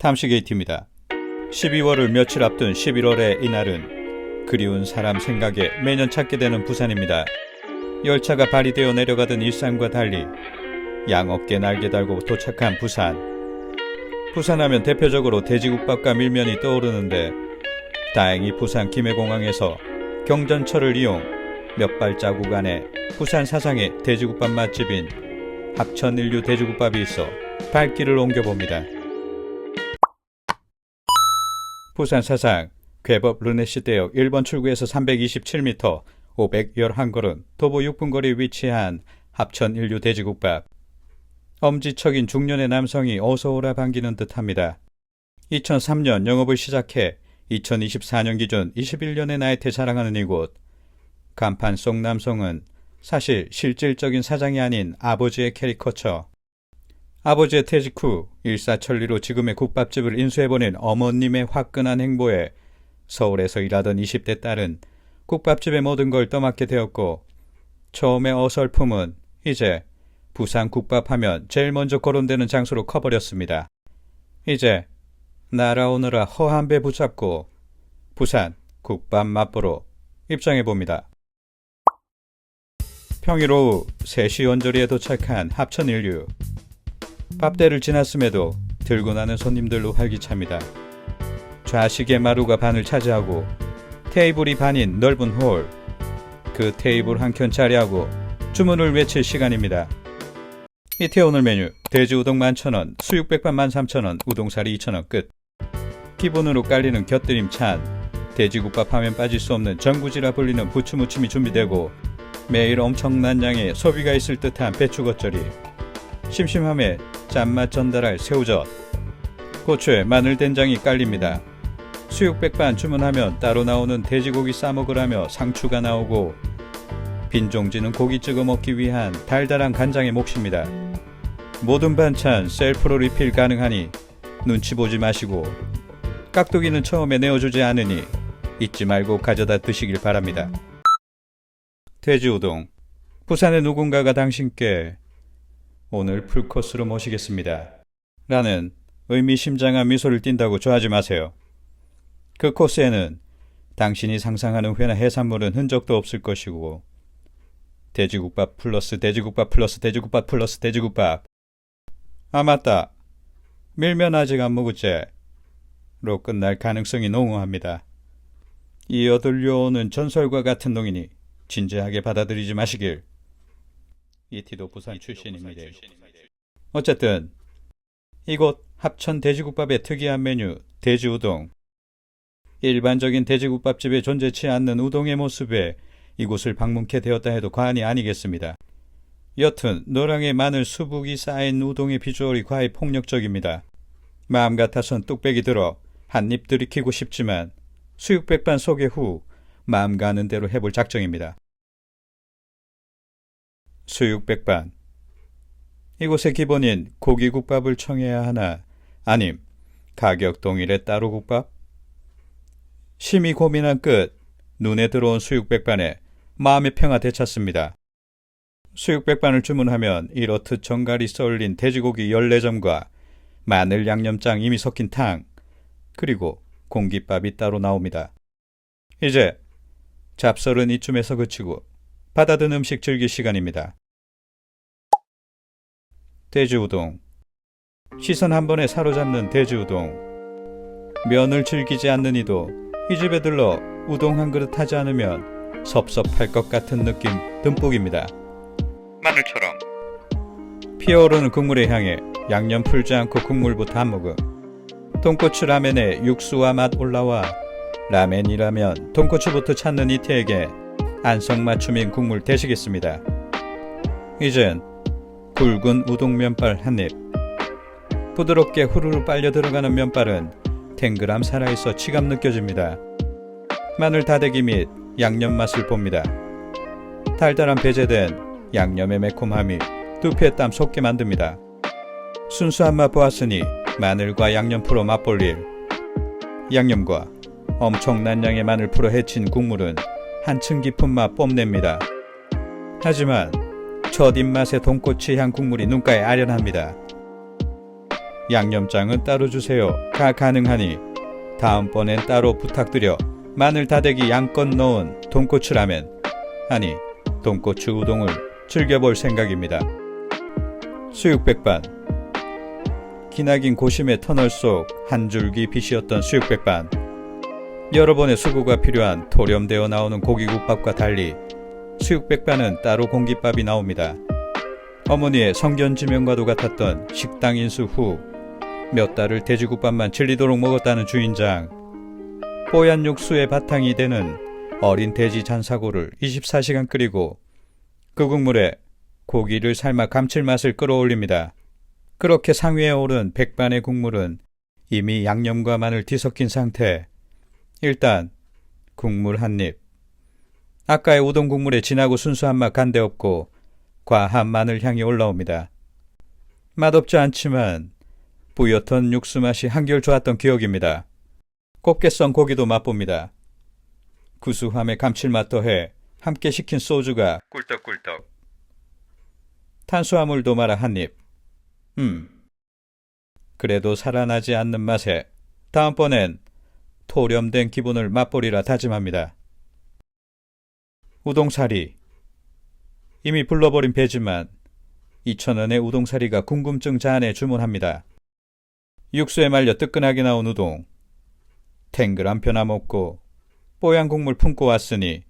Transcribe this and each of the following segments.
탐식에이트입니다. 12월을 며칠 앞둔 11월의 이날은 그리운 사람 생각에 매년 찾게 되는 부산입니다. 열차가 발휘되어 내려가던 일산과 달리 양어깨 날개 달고 도착한 부산. 부산하면 대표적으로 돼지국밥과 밀면이 떠오르는데 다행히 부산 김해공항에서 경전철을 이용 몇 발자국 안에 부산 사상의 돼지국밥 맛집인 합천인류 돼지국밥이 있어 발길을 옮겨봅니다. 부산 사상 괴법 르네시대역 1번 출구에서 327m 511걸음 도보 6분 거리 위치한 합천 인류 돼지국밥. 엄지척인 중년의 남성이 어서오라 반기는 듯합니다. 2003년 영업을 시작해 2024년 기준 21년의 나이테 자랑하는 이곳. 간판 속 남성은 사실 실질적인 사장이 아닌 아버지의 캐리커처 아버지의 퇴직 후 일사천리로 지금의 국밥집을 인수해보낸 어머님의 화끈한 행보에 서울에서 일하던 20대 딸은 국밥집의 모든 걸 떠맡게 되었고 처음의 어설픔은 이제 부산 국밥하면 제일 먼저 거론되는 장소로 커버렸습니다. 이제 날아오느라 허한 배 붙잡고 부산 국밥 맛보러 입장해 봅니다. 평일 오후 3시 원저리에 도착한 합천 인류 밥대를 지났음에도 들고 나는 손님들로 활기찹니다. 좌식의 마루가 반을 차지하고 테이블이 반인 넓은 홀. 그 테이블 한 켠 자리하고 주문을 외칠 시간입니다. 이태 오늘 메뉴 돼지 우동 11,000원, 수육백반 13,000원, 우동사리 2,000원 끝. 기본으로 깔리는 곁들임 찬, 돼지국밥 하면 빠질 수 없는 전구지라 불리는 부추무침이 준비되고 매일 엄청난 양의 소비가 있을 듯한 배추 겉절이, 심심함에 짠맛 전달할 새우젓, 고추에 마늘 된장이 깔립니다. 수육백반 주문하면 따로 나오는 돼지고기 싸먹으라며 상추가 나오고 빈종지는 고기 찍어 먹기 위한 달달한 간장의 몫입니다. 모든 반찬 셀프로 리필 가능하니 눈치 보지 마시고 깍두기는 처음에 내어주지 않으니 잊지 말고 가져다 드시길 바랍니다. 돼지우동 부산의 누군가가 당신께 오늘 풀코스로 모시겠습니다. 라는 의미심장한 미소를 띈다고 좋아하지 마세요. 그 코스에는 당신이 상상하는 회나 해산물은 흔적도 없을 것이고 돼지국밥 플러스 돼지국밥 플러스 돼지국밥 플러스 돼지국밥 아 맞다 밀면 아직 안 먹었지 로 끝날 가능성이 농후합니다. 이어 들려오는 전설과 같은 농이니 진지하게 받아들이지 마시길 이티도 부산 출신입니다. 어쨌든 이곳 합천 돼지국밥의 특이한 메뉴 돼지우동 일반적인 돼지국밥집에 존재치 않는 우동의 모습에 이곳을 방문케 되었다 해도 과언이 아니겠습니다. 여튼 노랑의 마늘 수북이 쌓인 우동의 비주얼이 과히 폭력적입니다. 마음 같아선 뚝배기 들어 한입 들이키고 싶지만 수육백반 소개 후 마음 가는 대로 해볼 작정입니다. 수육백 반 이곳의 기본인 고기국밥을 청해야 하나 아님 가격 동일의 따로 국밥? 심히 고민한 끝 눈에 들어온 수육백반에 마음의 평화 되찾습니다. 수육백반을 주문하면 이렇듯 정갈이 썰린 돼지고기 14점과 마늘 양념장 이미 섞인 탕 그리고 공깃밥이 따로 나옵니다. 이제 잡설은 이쯤에서 그치고 받아든 음식 즐길 시간입니다. 돼지우동 시선 한 번에 사로잡는 돼지우동 면을 즐기지 않는 이도 이 집에 들러 우동 한 그릇 하지 않으면 섭섭할 것 같은 느낌 듬뿍입니다. 마늘처럼 피어오르는 국물에 향해 양념 풀지 않고 국물부터 한 모금 돈코츠 라면에 육수와 맛 올라와 라멘이라면 돈코츠부터 찾는 이태에게 안성맞춤인 국물 되시겠습니다. 이젠 굵은 우동 면발 한 입. 부드럽게 후루루 빨려 들어가는 면발은 탱글함 살아있어 치감 느껴집니다. 마늘 다대기 및 양념 맛을 봅니다. 달달한 배제된 양념의 매콤함이 두피에 땀 솟게 만듭니다. 순수한 맛 보았으니 마늘과 양념 풀어 맛볼 일. 양념과 엄청난 양의 마늘 풀어 헤친 국물은 한층 깊은 맛 뽐냅니다. 하지만 첫 입맛의 돈코츠 향 국물이 눈가에 아련합니다. 양념장은 따로 주세요 가 가능하니 다음번엔 따로 부탁드려. 마늘 다대기 양껏 넣은 돈코츠 라면. 아니 돈코츠 우동을 즐겨볼 생각입니다. 수육백반. 기나긴 고심의 터널 속 한 줄기 빛이었던 수육백반. 여러 번의 수고가 필요한 토렴되어 나오는 고기국밥과 달리 수육백반은 따로 공깃밥이 나옵니다. 어머니의 성견지명과도 같았던 식당 인수 후 몇 달을 돼지국밥만 질리도록 먹었다는 주인장. 뽀얀 육수의 바탕이 되는 어린 돼지 잔사고를 24시간 끓이고 그 국물에 고기를 삶아 감칠맛을 끌어올립니다. 그렇게 상위에 오른 백반의 국물은 이미 양념과 마늘 뒤섞인 상태. 일단 국물 한 입. 아까의 우동 국물에 진하고 순수한 맛 간데 없고 과한 마늘 향이 올라옵니다. 맛없지 않지만 뿌옇던 육수 맛이 한결 좋았던 기억입니다. 곱게 썬 고기도 맛봅니다. 구수함에 감칠맛 더해 함께 시킨 소주가 꿀떡꿀떡. 탄수화물도 말아 한 입. 음. 그래도 살아나지 않는 맛에 다음번엔 토렴된 기분을 맛보리라 다짐합니다. 우동사리. 이미 불러버린 배지만 2,000원의 우동사리가 궁금증 자아내 주문합니다. 육수에 말려 뜨끈하게 나온 우동. 탱글 한편 남없고 뽀얀 국물 품고 왔으니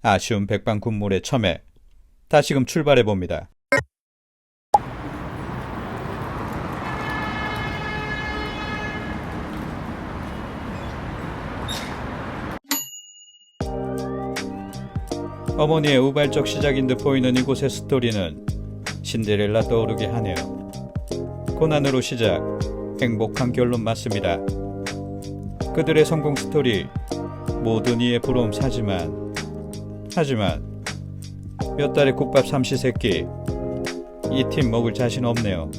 아쉬운 백반 국물에 첨해 다시금 출발해 봅니다. 어머니의 우발적 시작인 듯 보이는 이곳의 스토리는 신데렐라 떠오르게 하네요. 고난으로 시작, 행복한 결론 맞습니다. 그들의 성공 스토리, 모든 이의 부러움 사지만, 하지만, 몇 달의 국밥 삼시세끼, 이 팀 먹을 자신 없네요.